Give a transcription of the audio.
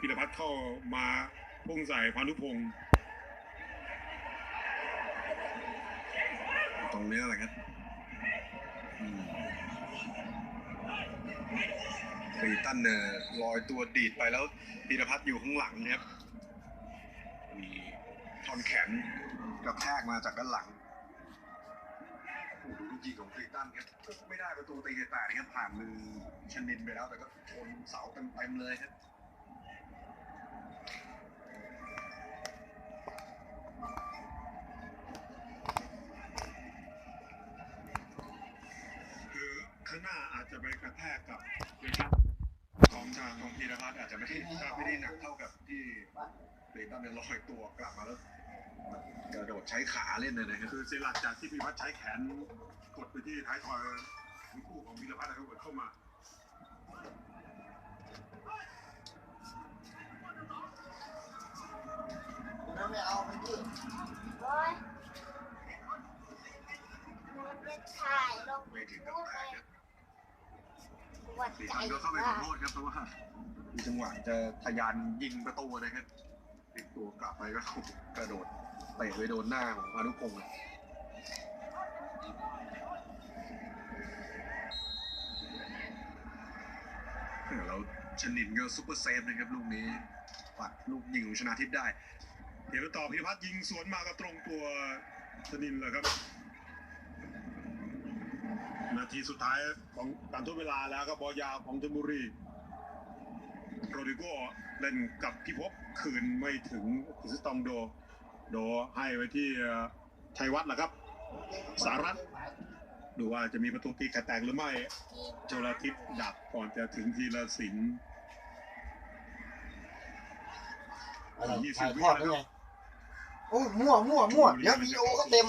พิรพัฒน์เข้ามาพุ่งใส่พานุพงศ์ตรงเนี้ยแหละครับครีตันเนี่ยลอยตัวดีดไปแล้วพีรพัฒน์อยู่ข้างหลังนะครับมีท่อนแขนกระแทกมาจากด้านหลังโอ้ดูลูกยิงของคลีตันครับไม่ได้ประตูตีแตกครับผ่านมือชนินไปแล้วแต่ก็ชนเสาเต็มๆเลยครับ ข้างหน้าอาจจะไปกระแทกกับเดชันของทางของพีรพัฒน์อาจจะไม่ได้ไม่ได้หนักเท่ากับที่คลีตันเนี่ยลอยตัวกลับมาแล้วกระโดดใช้ขาเล่นเลยนะครับคือเสียหลักจากที่พีรพัฒน์ใช้แขนกดไปที่ท้ายทอยทั้งคู่ของพีรพัฒน์นะครับกดเข้ามา วดสีใจก็เข้าไปขอโทษครับเพราะว่ามีจังหวะจะทะยานยิงประตูนะครับพลิกตัวกลับไปก็กระโดดเตะไปโดนหน้าของพานุพงศ์เลยแล้วชนินก็ซุปเปอร์เซฟนะครับลูกนี้ปัดลูกยิงของชนะทิพย์ได้ เดี๋ยวต่อพิพัฒน์ยิงสวนมาก็ตรงตัวธนินเลยครับ นาทีสุดท้ายของการทดเวลาแล้วก็บอยาวของชลบุรีโรดิโกเล่นกับพิภพคืนไม่ถึงอิสตองโด โดให้ไว้ที่ชัยวัฒน์แหละครับ สารัตดูว่าจะมีประตูตีกระแตกหรือไม่โจลาทิพย์ดับก่อนจะถึงทีละสินยี่สิบวิทอดแล้วโอ้ยมั่วมั่วมั่วเดี๋ยววีดีโอก็เต็ม